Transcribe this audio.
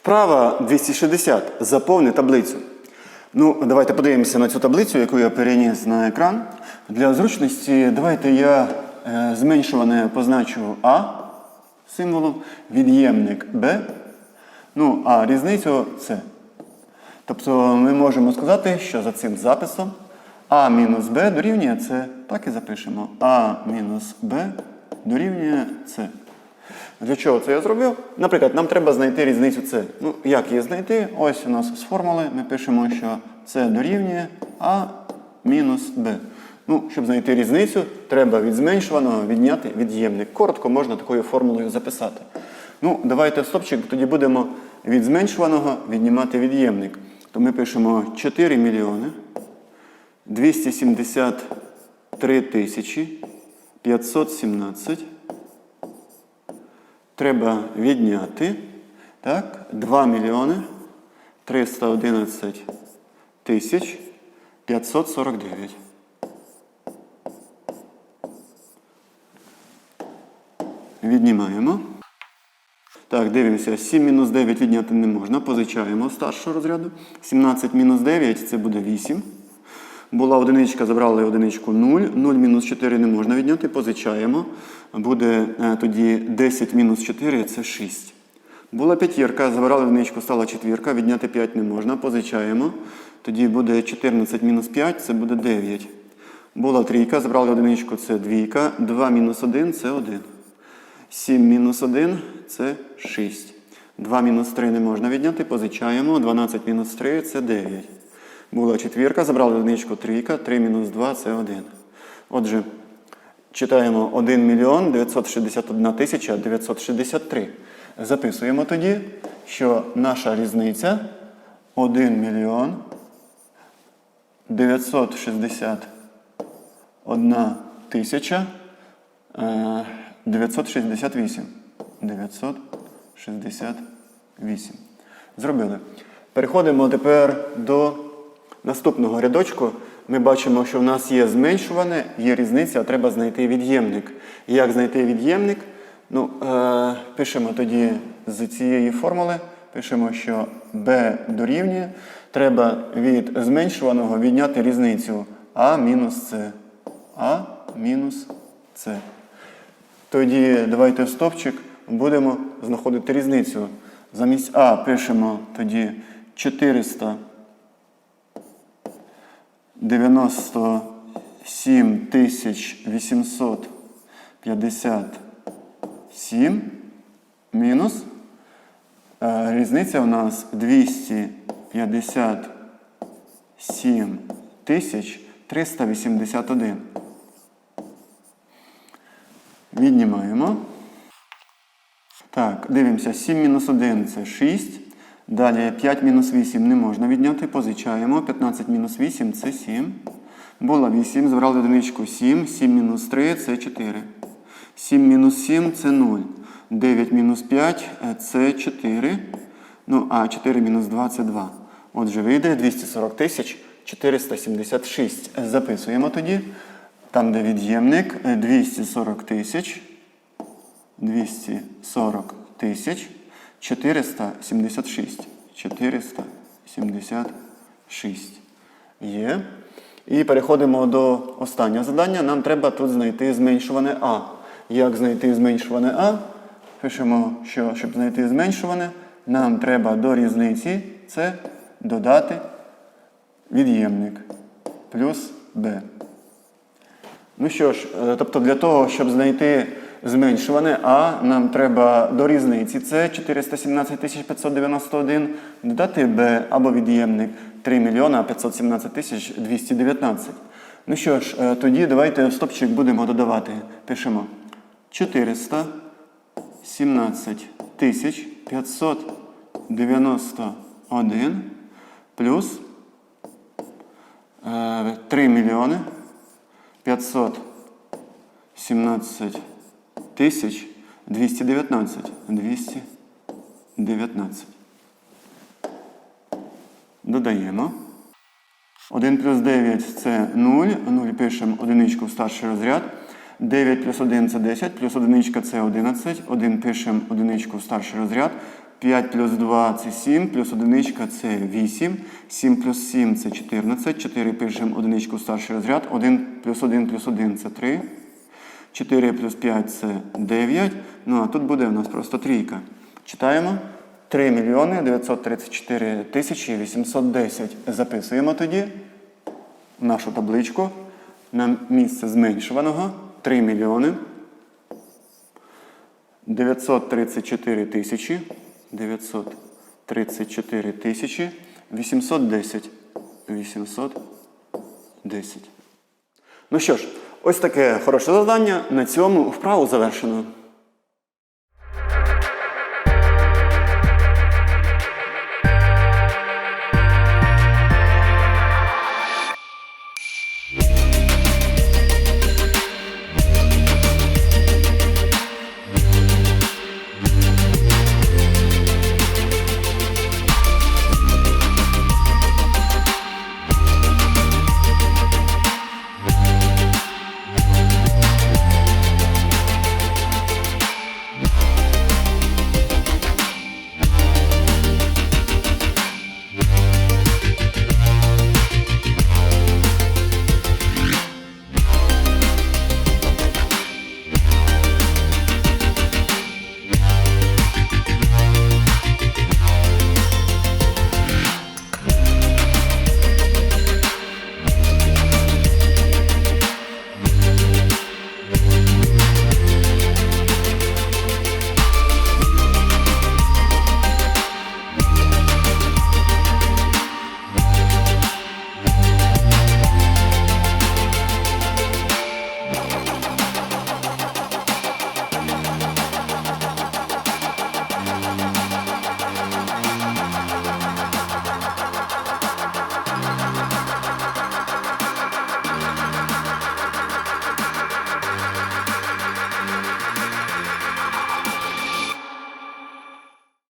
Вправа 260. Заповни таблицю. Ну, давайте подивимося на цю таблицю, яку я переніс на екран. Для зручності давайте я е, зменшуване позначу А символом, від'ємник Б, ну, а різницю С. Тобто ми можемо сказати, що за цим записом А мінус Б дорівнює С. Так і запишемо. А мінус Б дорівнює С. Для чого це я зробив? Наприклад, нам треба знайти різницю С. Ну, як її знайти? Ось у нас з формули ми пишемо, що С дорівнює А мінус Б. Ну, щоб знайти різницю, треба від зменшуваного відняти від'ємник. Коротко можна такою формулою записати. Ну, давайте стопчик, тоді будемо від зменшуваного віднімати від'ємник. То ми пишемо 4 мільйони 273 тисячі 517 треба відняти так, 2 мільйони 311 тисяч 549. Віднімаємо. Так, дивимося. 7 мінус 9 відняти не можна. Позичаємо старшого розряду. 17 мінус 9 це буде 8. Була одиничка, забрали одиничку 0. 0 мінус 4 не можна відняти, позичаємо. Буде е, тоді 10 мінус 4 це 6. Була п'ятірка, забрали одиничку, стала четвірка, відняти 5 не можна, позичаємо. Тоді буде 14 мінус 5, це буде 9. Була трійка, забрали одиничку, це двійка. 2 мінус 1 це 1. 7 мінус 1 це 6. 2 мінус 3 не можна відняти, позичаємо. 12 мінус 3 це 9. Була четвірка, забрали одиничку трійка, 3 мінус 2 це 1. Отже, читаємо 1 мільйон 961 тисяча 963. Записуємо тоді, що наша різниця 1 мільйон 961 тисяча е, 968. 968. Зробили. Переходимо тепер до наступного рядочку. Ми бачимо, що в нас є зменшуване, є різниця, а треба знайти від'ємник. Як знайти від'ємник? Ну, е, пишемо тоді з цієї формули, пишемо, що b дорівнює. Треба від зменшуваного відняти різницю а мінус c. А мінус c. Тоді давайте в стопчик будемо знаходити різницю. Замість А пишемо тоді 400 97 тисяч 857 мінус. Е, Різниця у нас 257 тисяч 381. Віднімаємо. Так, дивимося. 7 мінус 1 це 6. Далі 5 мінус 8 не можна відняти. Позичаємо. 15 мінус 8 це 7. Було 8. Збирали одиничку 7. 7 мінус 3 це 4. 7 мінус 7 це 0. 9 мінус 5 е, це 4. Ну, а 4 мінус 2 це 2. Отже, вийде 240 тисяч 476. Записуємо тоді. Там, де від'ємник, е, 240 тисяч. 240 тисяч 476. 476 є. І переходимо до останнього завдання. Нам треба тут знайти зменшуване А. Як знайти зменшуване А? Пишемо, що щоб знайти зменшуване, нам треба до різниці це додати від'ємник плюс b. Ну що ж, е, тобто для того, щоб знайти зменшуване А, нам треба до різниці С 417 591 додати Б або від'ємник 3 мільйона 517 тисяч 219. Ну що ж, е, тоді давайте стопчик будемо додавати. Пишемо 417 тисяч 591 плюс е, 3 мільйони 517 тисяч 219. 219. Додаємо. 1 плюс 9 це 0. 0 пишемо одиничку в старший розряд. 9 плюс 1 це 10, плюс одиничка це 11. 1 пишемо одиничку в старший розряд. 5 плюс 2 це 7, плюс одиничка це 8. 7 плюс 7 це 14. 4 пишемо одиничку в старший розряд. 1 плюс 1 плюс 1 це 3. 4 плюс 5 це 9. Ну а тут буде у нас просто трійка. Читаємо. 3 мільйони 934 тисячі 810. Записуємо тоді нашу табличку на місце зменшуваного 3 мільйони 934 тисячі 934 тисячі 810. 810. Ну що ж, ось таке хороше завдання. На цьому вправу завершено.